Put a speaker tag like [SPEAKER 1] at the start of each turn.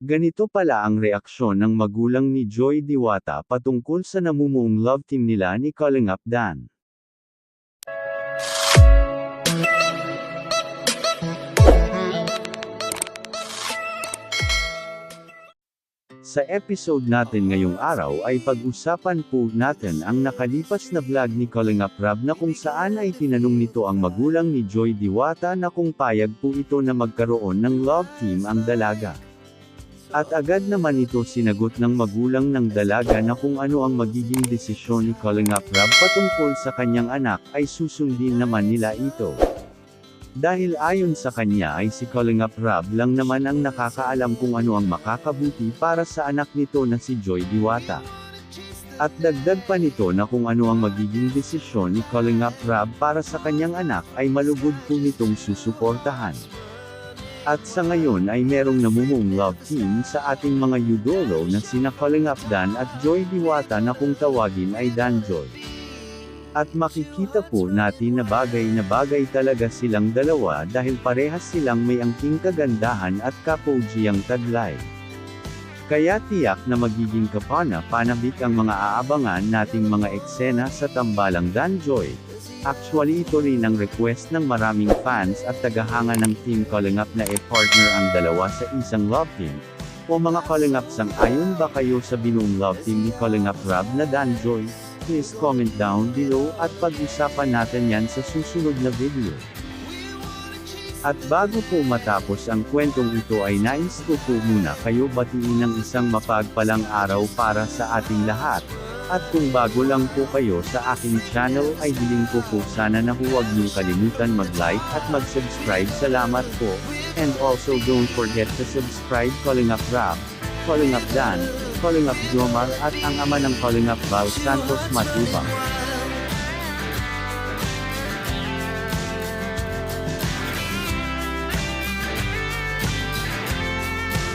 [SPEAKER 1] Ganito pala ang reaksyon ng magulang ni Joy Diwata patungkol sa namumuong love team nila ni Kalingap Dan. Sa episode natin ngayong araw ay pag-usapan po natin ang nakalipas na vlog ni Kalingap Rab na kung saan ay tinanong nito ang magulang ni Joy Diwata na kung payag po ito na magkaroon ng love team ang dalaga. At agad naman ito sinagot ng magulang ng dalaga na kung ano ang magiging desisyon ni Kalingap Rab patungkol sa kanyang anak ay susundin naman nila ito. Dahil ayon sa kanya ay si Kalingap Rab lang naman ang nakakaalam kung ano ang makakabuti para sa anak nito na si Joy Diwata. At dagdag pa nito na kung ano ang magiging desisyon ni Kalingap Rab para sa kanyang anak ay malugod po nitong susuportahan. At sa ngayon ay merong namumong love team sa ating mga yudolo na sina Kalingap Dan at Joy Diwata na kung tawagin ay Dan Joy. At makikita po natin na bagay na bagay talaga silang dalawa dahil parehas silang may angking kagandahan at kapogiyang taglay. Kaya tiyak na magiging kapana-panabik ang mga aabangan nating mga eksena sa tambalang Danjoy. Actually ito rin ang request ng maraming fans at tagahanga ng Team Kalingap na e-partner ang dalawa sa isang love team. O mga Kalingap sang ayon ba kayo sa binuong love team ni Kalingap Rab na Danjoy? Please comment down below at pag-usapan natin yan sa susunod na video. At bago po matapos ang kwentong ito ay nais ko po muna kayo batiin ng isang mapagpalang araw para sa ating lahat. At kung bago lang po kayo sa aking channel ay hiling ko po sana na huwag niyong kalimutan mag-like at mag-subscribe. Salamat po. And also don't forget to subscribe Calling Up Rap, Calling Up Dan, Calling Up Jomar at ang ama ng Calling Up Val Santos Matubang.